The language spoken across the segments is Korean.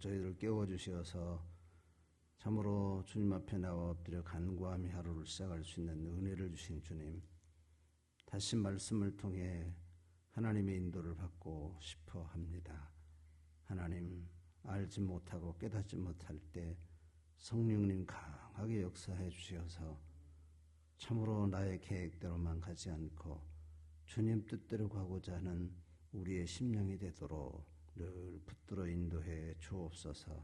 저희들을 깨워주시어서 참으로 주님 앞에 나와 엎드려 간구함이 하루를 시작할 수 있는 은혜를 주신 주님. 다시 말씀을 통해 하나님의 인도를 받고 싶어 합니다. 하나님, 알지 못하고 깨닫지 못할 때 성령님 강하게 역사해 주시어서 참으로 나의 계획대로만 가지 않고 주님 뜻대로 가고자 하는 우리의 심령이 되도록 늘 붙들어 인도해 주옵소서.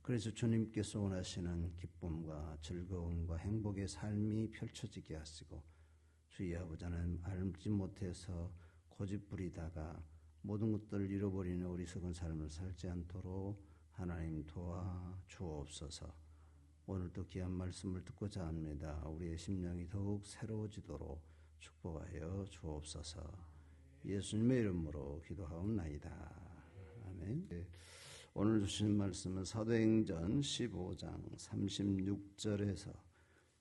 그래서 주님께서 원하시는 기쁨과 즐거움과 행복의 삶이 펼쳐지게 하시고 주의 아버지는 알지 못해서 고집 부리다가 모든 것들을 잃어버리는 어리석은 삶을 살지 않도록 하나님 도와 주옵소서. 오늘도 귀한 말씀을 듣고자 합니다. 우리의 심령이 더욱 새로워지도록 축복하여 주옵소서. 예수님의 이름으로 기도하옵나이다. 아멘. 네. 오늘 주신 말씀은 사도행전 15장 36절에서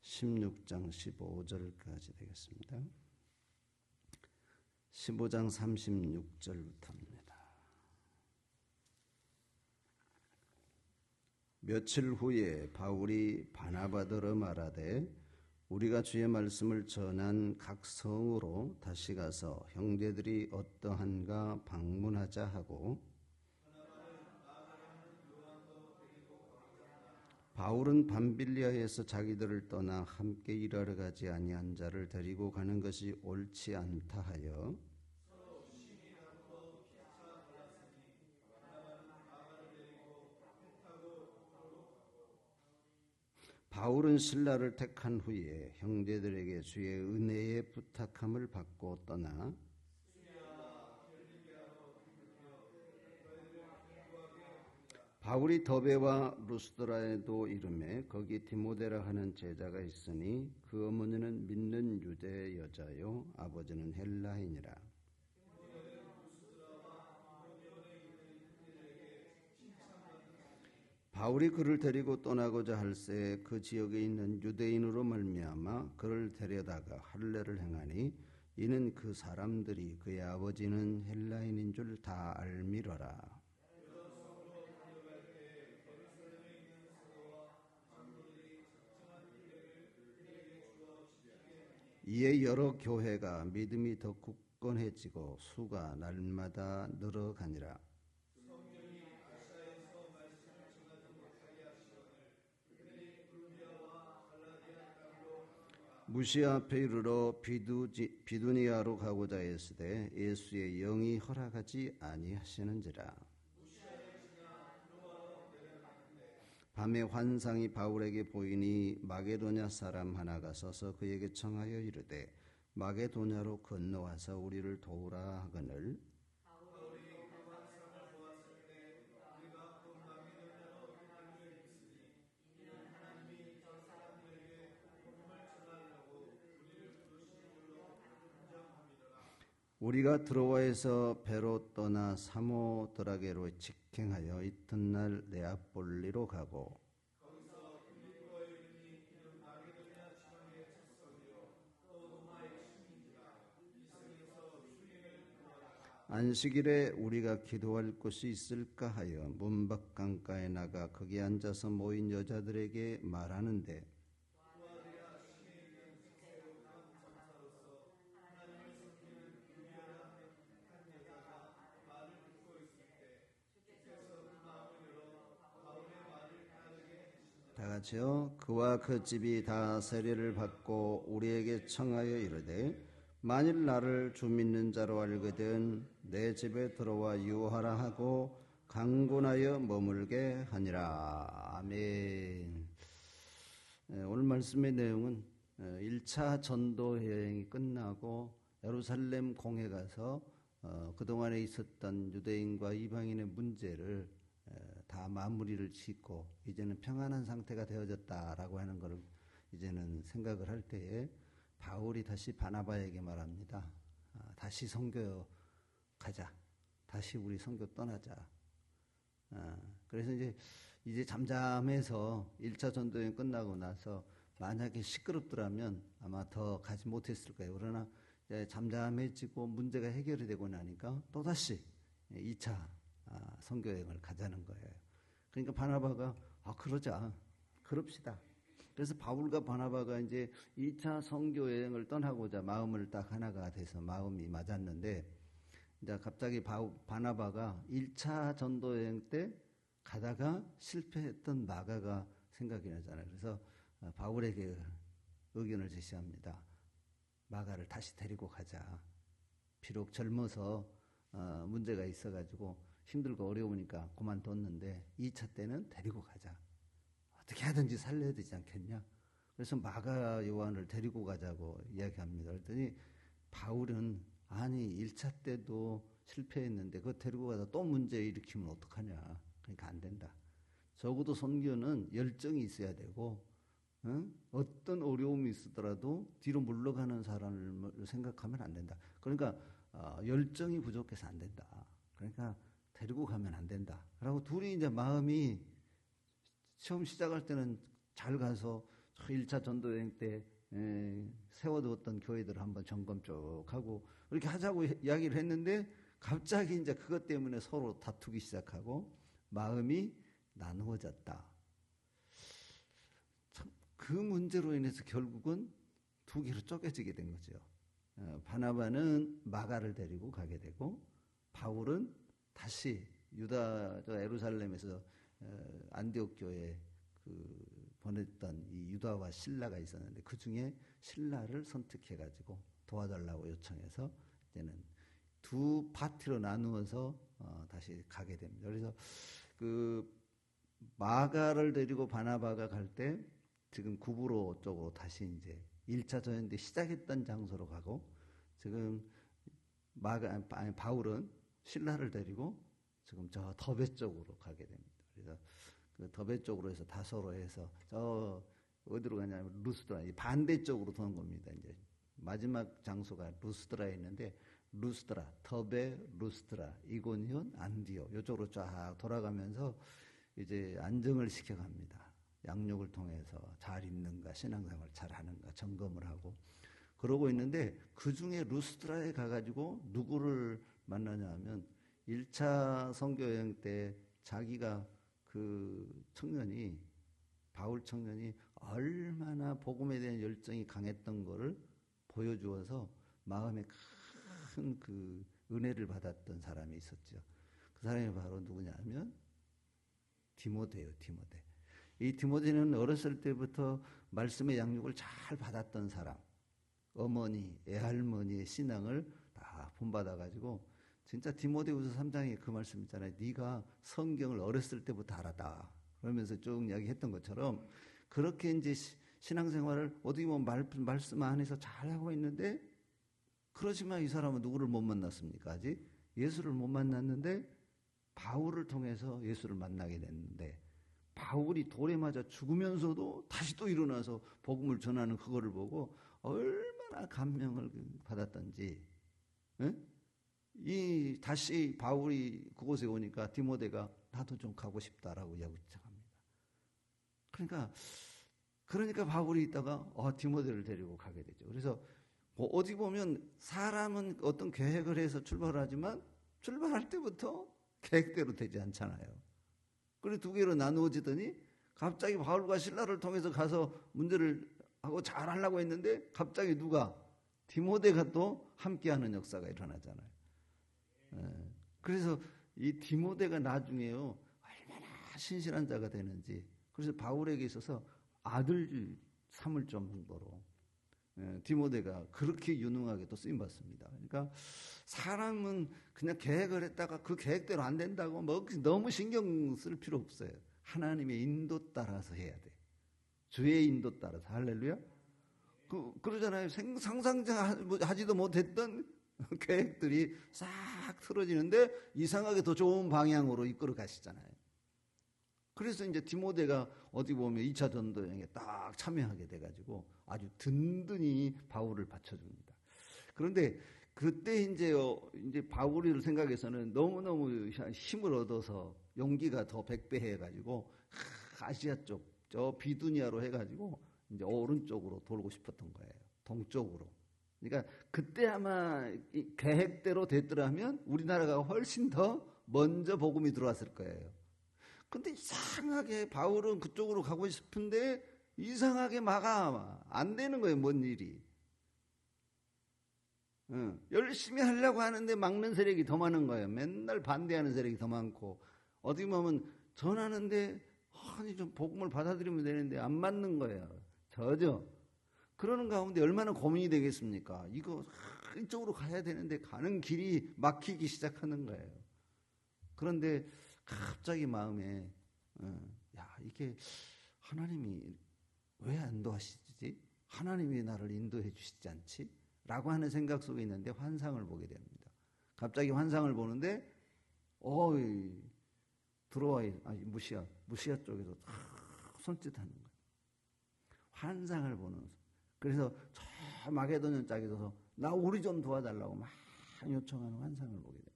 16장 15절까지 되겠습니다. 15장 36절부터입니다. 며칠 후에 바울이 바나바더러 말하되 우리가 주의 말씀을 전한 각 성으로 다시 가서 형제들이 어떠한가 방문하자 하고 바울은 밤빌리아에서 자기들을 떠나 함께 일하러 가지 아니한 자를 데리고 가는 것이 옳지 않다 하여 바울은 신라를 택한 후에 형제들에게 주의 은혜의 부탁함을 받고 떠나 바울이 더베와 루스드라에도 이름에 거기 디모데라 하는 제자가 있으니 그 어머니는 믿는 유대 여자요 아버지는 헬라인이라 바울이 그를 데리고 떠나고자 할새 그 지역에 있는 유대인으로 말미암아 그를 데려다가 할례를 행하니 이는 그 사람들이 그의 아버지는 헬라인인 줄 다 알미러라. 이에 여러 교회가 믿음이 더 굳건해지고 수가 날마다 늘어가니라. 무시아 페이르로 비두지, 비두니아로 가고자 했으되 예수의 영이 허락하지 아니하시는지라. 밤에 환상이 바울에게 보이니 마게도냐 사람 하나가 서서 그에게 청하여 이르되 마게도냐로 건너와서 우리를 도우라 하거늘 우리가 드로아에서 배로 떠나 사모드라게로 직행하여 이튿날 네아폴리로 가고 안식일에 우리가 기도할 곳이 있을까 하여 문밖 강가에 나가 거기 앉아서 모인 여자들에게 말하는데 다 같이요. 그와 그 집이 다 세례를 받고 우리에게 청하여 이르되 만일 나를 주 믿는 자로 알거든 내 집에 들어와 유하라 하고 강군하여 머물게 하니라. 아멘. 오늘 말씀의 내용은 1차 전도 여행이 끝나고 예루살렘 공에 가서 어, 그동안에 있었던 유대인과 이방인의 문제를 다 마무리를 짓고 이제는 평안한 상태가 되어졌다라고 하는 것을 이제는 생각을 할 때에 바울이 다시 바나바에게 말합니다. 아, 다시 성교 가자. 다시 우리 성교 떠나자. 아, 그래서 이제 이제 잠잠해서 1차 전도여행 끝나고 나서 만약에 시끄럽더라면 아마 더 가지 못했을 거예요. 그러나 잠잠해지고 문제가 해결이 되고 나니까 또다시 2차 아, 선교여행을 가자는 거예요. 그러니까 바나바가 아 그러자 그럽시다. 그래서 바울과 바나바가 이제 2차 선교 여행을 떠나고자 마음을 딱 하나가 돼서 마음이 맞았는데 이제 갑자기 바, 바나바가 1차 전도 여행 때 가다가 실패했던 마가가 생각이 나잖아요. 그래서 어, 바울에게 의견을 제시합니다. 마가를 다시 데리고 가자. 비록 젊어서 어, 문제가 있어가지고 힘들고 어려우니까 그만뒀는데 2차 때는 데리고 가자. 어떻게 하든지 살려야 되지 않겠냐? 그래서 마가 요한을 데리고 가자고 이야기합니다. 그랬더니 바울은 아니 1차 때도 실패했는데 그거 데리고 가다 또 문제 일으키면 어떡하냐? 그러니까 안 된다. 적어도 선교는 열정이 있어야 되고 응? 어떤 어려움이 있더라도 뒤로 물러가는 사람을 생각하면 안 된다. 그러니까 어, 열정이 부족해서 안 된다. 그러니까 데리고 가면 안 된다. 그리고 둘이 이제 마음이 처음 시작할 때는 잘 가서 1차 전도 여행 때 에, 세워두었던 교회들을 한번 점검 쭉 하고 이렇게 하자고 이야기를 했는데 갑자기 이제 그것 때문에 서로 다투기 시작하고 마음이 나누어졌다. 그 문제로 인해서 결국은 두 개로 쪼개지게 된 거죠. 어, 바나바는 마가를 데리고 가게 되고 바울은 다시 유다 저 에루살렘에서 어, 안디옥 교회 그 보냈던 이 유다와 신라가 있었는데 그 중에 신라를 선택해 가지고 도와달라고 요청해서 이제는 두 파티로 나누어서 어, 다시 가게 됩니다. 그래서 그 마가를 데리고 바나바가 갈 때 지금 구부로 쪽으로 다시 이제 1차 전인데 시작했던 장소로 가고 지금 마가 아니 바울은 신라를 데리고 지금 저 더베 쪽으로 가게 됩니다. 그래서 그 더베 쪽으로 해서 다소로 해서 저 어디로 가냐면 루스드라 반대쪽으로 도는 겁니다. 이제 마지막 장소가 루스드라에 있는데 루스드라, 더베, 루스드라, 이고니온, 안디오 이쪽으로 쫙 돌아가면서 이제 안정을 시켜갑니다. 양육을 통해서 잘 있는가, 신앙생활 잘 하는가 점검을 하고 그러고 있는데 그 중에 루스드라에 가가지고 누구를 만나냐 하면 1차 선교 여행 때 자기가 그 청년이 바울 청년이 얼마나 복음에 대한 열정이 강했던 거를 보여주어서 마음에 큰 그 은혜를 받았던 사람이 있었죠. 그 사람이 바로 누구냐면 디모데요, 디모데. 이 디모데는 어렸을 때부터 말씀의 양육을 잘 받았던 사람. 어머니, 애할머니의 신앙을 다 본받아 가지고 진짜 디모데후서 3장에 그 말씀 있잖아요. 네가 성경을 어렸을 때부터 알았다. 그러면서 쭉 이야기했던 것처럼 그렇게 이제 신앙생활을 어디 보면 말, 말씀 안에서 잘하고 있는데 그러지만 이 사람은 누구를 못 만났습니까? 아직 예수를 못 만났는데 바울을 통해서 예수를 만나게 됐는데 바울이 돌에 맞아 죽으면서도 다시 또 일어나서 복음을 전하는 그거를 보고 얼마나 감명을 받았던지 에? 이 다시 바울이 그곳에 오니까 디모데가 나도 좀 가고 싶다라고 이야기 시작합니다. 그러니까 그러니까 바울이 있다가 어, 디모데를 데리고 가게 되죠. 그래서 뭐 어디 보면 사람은 어떤 계획을 해서 출발하지만 출발할 때부터 계획대로 되지 않잖아요. 그리고 두 개로 나누어지더니 갑자기 바울과 신라를 통해서 가서 문제를 하고 잘 하려고 했는데 갑자기 누가 디모데가 또 함께하는 역사가 일어나잖아요. 예. 그래서 이 디모데가 나중에요 얼마나 신실한 자가 되는지 그래서 바울에게 있어서 아들 삼을 정도로 예, 디모데가 그렇게 유능하게 또 쓰임 받습니다. 그러니까 사람은 그냥 계획을 했다가 그 계획대로 안 된다고 뭐 너무 신경 쓸 필요 없어요. 하나님의 인도 따라서 해야 돼. 주의 인도 따라서 할렐루야. 그 그러잖아요. 상상하지도 못했던 계획들이 싹 틀어지는데 이상하게 더 좋은 방향으로 이끌어 가시잖아요. 그래서 이제 디모데가 어디 보면 2차 전도 여행에 딱 참여하게 돼가지고 아주 든든히 바울을 받쳐줍니다. 그런데 그때 이제 이제 바울을 생각해서는 너무너무 힘을 얻어서 용기가 더 백배해가지고 아시아 쪽, 저 비두니아로 해가지고 이제 오른쪽으로 돌고 싶었던 거예요. 동쪽으로. 그러니까 그때 아마 계획대로 됐더라면 우리나라가 훨씬 더 먼저 복음이 들어왔을 거예요. 근데 이상하게 바울은 그쪽으로 가고 싶은데 이상하게 막아 안 되는 거예요. 뭔 일이. 응. 열심히 하려고 하는데 막는 세력이 더 많은 거예요. 맨날 반대하는 세력이 더 많고 어디 보면 전하는데 아니 좀 복음을 받아들이면 되는데 안 맞는 거예요. 저죠. 그러는 가운데 얼마나 고민이 되겠습니까? 이거 이쪽으로 가야 되는데 가는 길이 막히기 시작하는 거예요. 그런데 갑자기 마음에 어, 야 이게 하나님이 왜 인도하시지? 하나님이 나를 인도해 주시지 않지? 라고 하는 생각 속에 있는데 환상을 보게 됩니다. 갑자기 환상을 보는데 어이 들어와 아니 무시아 무시아 쪽에서 손짓하는 거예요. 환상을 보는 그래서 저 마게도년 짝에서 나 우리 좀 도와달라고 막 요청하는 환상을 보게 됩니다.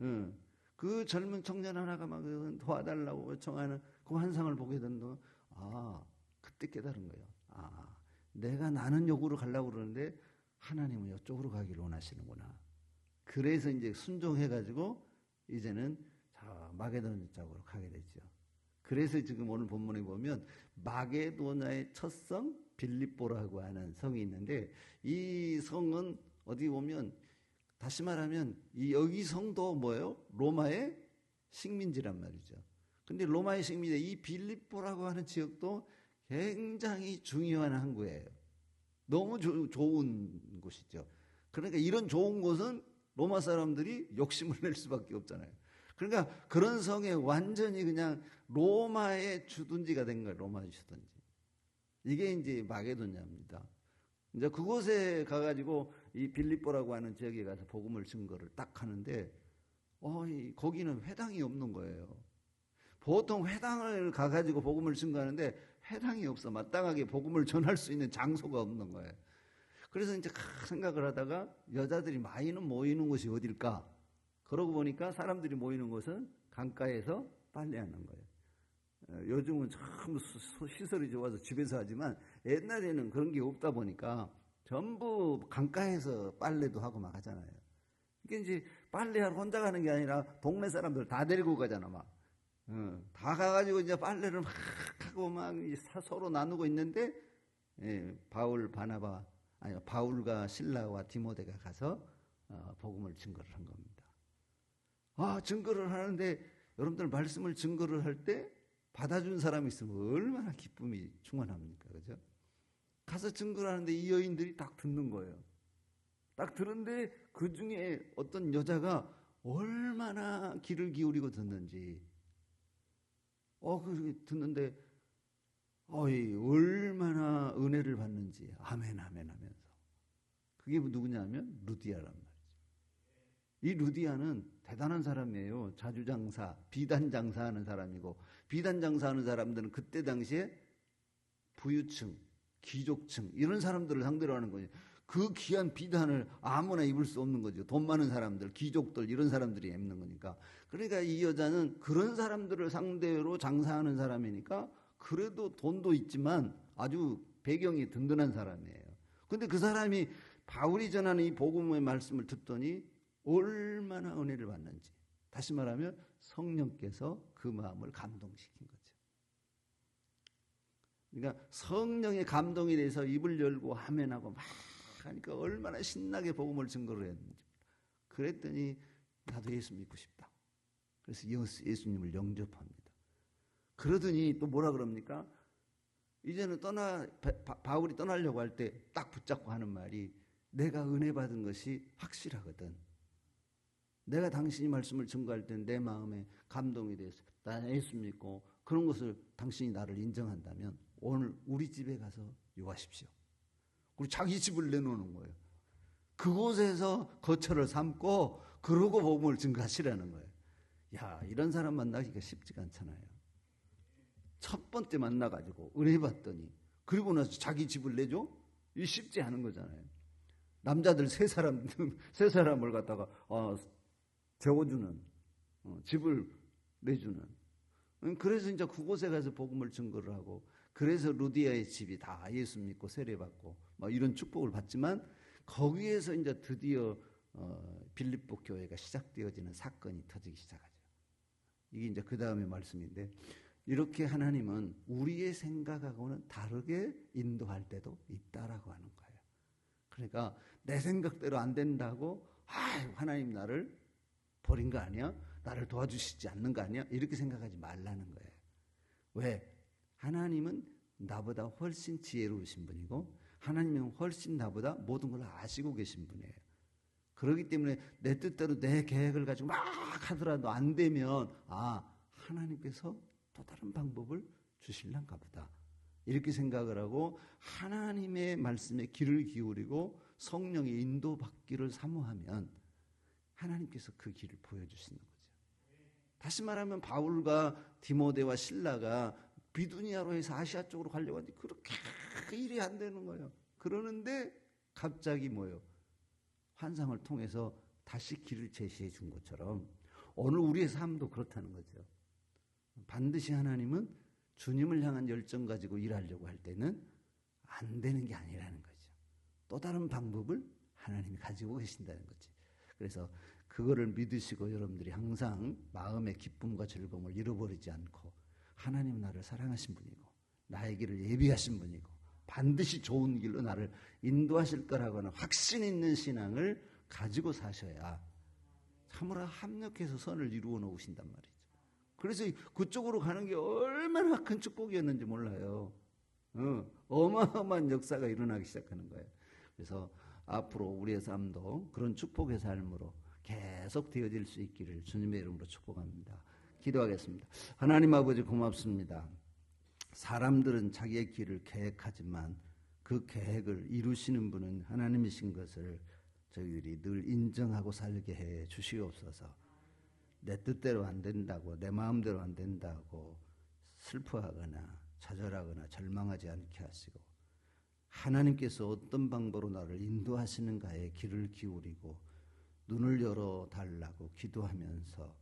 응. 그 젊은 청년 하나가 막 도와달라고 요청하는 그 환상을 보게 된다. 아, 그때 깨달은 거예요. 아, 내가 나는 요구로 가려고 그러는데 하나님은 이쪽으로 가기를 원하시는구나. 그래서 이제 순종해가지고 이제는 마게도냐 쪽으로 가게 되죠. 그래서 지금 오늘 본문에 보면 마게도냐의 첫성 빌립보라고 하는 성이 있는데 이 성은 어디 보면 다시 말하면 이 여기 성도 뭐예요? 로마의 식민지란 말이죠. 근데 로마의 식민지 이 빌립보라고 하는 지역도 굉장히 중요한 항구예요. 너무 조, 좋은 곳이죠. 그러니까 이런 좋은 곳은 로마 사람들이 욕심을 낼 수밖에 없잖아요. 그러니까 그런 성에 완전히 그냥 로마의 주둔지가 된 거예요. 로마의 주둔지. 이게 이제 마게도냐입니다. 이제 그곳에 가가지고 이 빌립보라고 하는 지역에 가서 복음을 증거를 딱 하는데, 어, 거기는 회당이 없는 거예요. 보통 회당을 가가지고 복음을 증거하는데 회당이 없어. 마땅하게 복음을 전할 수 있는 장소가 없는 거예요. 그래서 이제 생각을 하다가 여자들이 많이는 모이는 곳이 어딜까? 그러고 보니까 사람들이 모이는 곳은 강가에서 빨래하는 거예요. 어, 요즘은 참 시설이 좋아서 집에서 하지만 옛날에는 그런 게 없다 보니까 전부 강가에서 빨래도 하고 막 하잖아요. 이게 이제 빨래하러 혼자 가는 게 아니라 동네 사람들 다 데리고 가잖아, 막. 어, 다 가가지고 이제 빨래를 막 하고 막 서로 나누고 있는데, 예, 바울, 바나바, 아니, 바울과 신라와 디모데가 가서 어, 복음을 증거를 한 겁니다. 아, 증거를 하는데 여러분들 말씀을 증거를 할 때 받아준 사람이 있으면 얼마나 기쁨이 충만합니까? 그죠? 가서 증거를 하는데 이 여인들이 딱 듣는 거예요. 딱 들은데 그 중에 어떤 여자가 얼마나 귀를 기울이고 듣는지. 어, 그 듣는데, 어이, 얼마나 은혜를 받는지. 아멘, 아멘 하면서. 그게 누구냐면 말이죠. 이 루디아는 대단한 사람이에요. 자주장사, 비단장사하는 사람이고 비단장사하는 사람들은 그때 당시에 부유층, 귀족층 이런 사람들을 상대로 하는 거예요. 그 귀한 비단을 아무나 입을 수 없는 거죠. 돈 많은 사람들, 귀족들 이런 사람들이 입는 거니까. 그러니까 이 여자는 그런 사람들을 상대로 장사하는 사람이니까 그래도 돈도 있지만 아주 배경이 든든한 사람이에요. 근데 그 사람이 바울이 전하는 이 복음의 말씀을 듣더니 얼마나 은혜를 받는지. 다시 말하면 성령께서 그 마음을 감동시킨 거죠. 그러니까 성령의 감동이 돼서 입을 열고 하면하고 막 하니까 얼마나 신나게 복음을 증거를 했는지. 그랬더니 나도 예수 믿고 싶다. 그래서 예수님을 영접합니다. 그러더니 또 뭐라 그럽니까? 이제는 떠나 바울이 떠나려고 할 때 딱 붙잡고 하는 말이 내가 은혜 받은 것이 확실하거든. 내가 당신이 말씀을 증거할 때 내 마음에 감동이 돼서 나 예수 믿고 그런 것을 당신이 나를 인정한다면 오늘 우리 집에 가서 요하십시오. 그리고 자기 집을 내놓는 거예요. 그곳에서 거처를 삼고 그러고 복음을 증거하시라는 거예요. 야 이런 사람 만나기가 쉽지가 않잖아요. 첫 번째 만나가지고 은혜 받더니 그리고 나서 자기 집을 내줘? 이 쉽지 않은 거잖아요. 남자들 세 사람 세 사람을 갖다가 어, 재워주는 어, 집을 내주는 음, 그래서 이제 그곳에 가서 복음을 증거를 하고 그래서 루디아의 집이 다 예수 믿고 세례받고 뭐 이런 축복을 받지만 거기에서 이제 드디어 어, 빌립보 교회가 시작되어지는 사건이 터지기 시작하죠. 이게 이제 그 다음에 말씀인데 이렇게 하나님은 우리의 생각하고는 다르게 인도할 때도 있다라고 하는 거예요. 그러니까 내 생각대로 안 된다고 아 하나님 나를 버린 거 아니야? 나를 도와주시지 않는 거 아니야? 이렇게 생각하지 말라는 거예요. 왜? 하나님은 나보다 훨씬 지혜로우신 분이고 하나님은 훨씬 나보다 모든 걸 아시고 계신 분이에요. 그렇기 때문에 내 뜻대로 내 계획을 가지고 막 하더라도 안 되면 아 하나님께서 또 다른 방법을 주실란가 보다. 이렇게 생각을 하고 하나님의 말씀에 귀를 기울이고 성령의 인도받기를 사모하면 하나님께서 그 길을 보여주시는 거죠. 다시 말하면 바울과 디모데와 신라가 비두니아로 해서 아시아 쪽으로 가려고 하는데 그렇게 일이 안 되는 거예요. 그러는데 갑자기 뭐예요? 환상을 통해서 다시 길을 제시해 준 것처럼 오늘 우리의 삶도 그렇다는 거죠. 반드시 하나님은 주님을 향한 열정 가지고 일하려고 할 때는 안 되는 게 아니라는 거죠. 또 다른 방법을 하나님이 가지고 계신다는 거지. 그래서 그거를 믿으시고 여러분들이 항상 마음의 기쁨과 즐거움을 잃어버리지 않고 하나님 나를 사랑하신 분이고 나의 길을 예비하신 분이고 반드시 좋은 길로 나를 인도하실 거라고 하는 확신 있는 신앙을 가지고 사셔야 참으로 합력해서 선을 이루어 놓으신단 말이죠. 그래서 그쪽으로 가는 게 얼마나 큰 축복이었는지 몰라요. 어, 마어마한 역사가 일어나기 시작하는 거예요. 그래서 앞으로 우리의 삶도 그런 축복의 삶으로 계속 되어질 수 있기를 주님의 이름으로 축복합니다. 기도하겠습니다. 하나님 아버지 고맙습니다. 사람들은 자기의 길을 계획하지만 그 계획을 이루시는 분은 하나님이신 것을 저희들이 늘 인정하고 살게 해 주시옵소서. 내 뜻대로 안 된다고, 내 마음대로 안 된다고 슬퍼하거나 좌절하거나 절망하지 않게 하시고, 하나님께서 어떤 방법으로 나를 인도하시는가에 귀를 기울이고, 눈을 열어 달라고 기도하면서,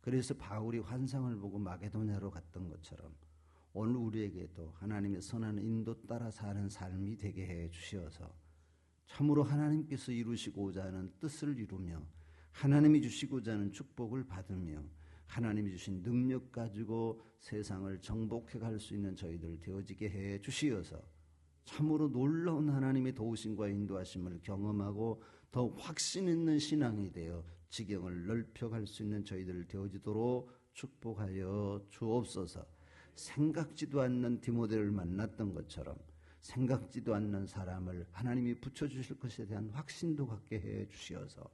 그래서 바울이 환상을 보고 마게도냐로 갔던 것처럼, 오늘 우리에게도 하나님의 선한 인도 따라 사는 삶이 되게 해 주시어서 참으로 하나님께서 이루시고자 하는 뜻을 이루며 하나님이 주시고자 하는 축복을 받으며 하나님이 주신 능력 가지고 세상을 정복해 갈 수 있는 저희들 되어지게 해 주시어서 참으로 놀라운 하나님의 도우심과 인도하심을 경험하고 더욱 확신 있는 신앙이 되어 지경을 넓혀갈 수 있는 저희들 되어지도록 축복하여 주옵소서. 생각지도 않는 디모데를 만났던 것처럼 생각지도 않는 사람을 하나님이 붙여주실 것에 대한 확신도 갖게 해 주시어서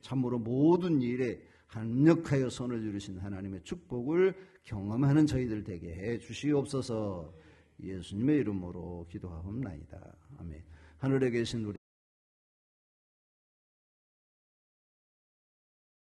참으로 모든 일에 합력하여 손을 이루신 하나님의 축복을 경험하는 저희들 되게 해 주시옵소서 예수님의 이름으로 기도하옵나이다. 아멘. 하늘에 계신 우리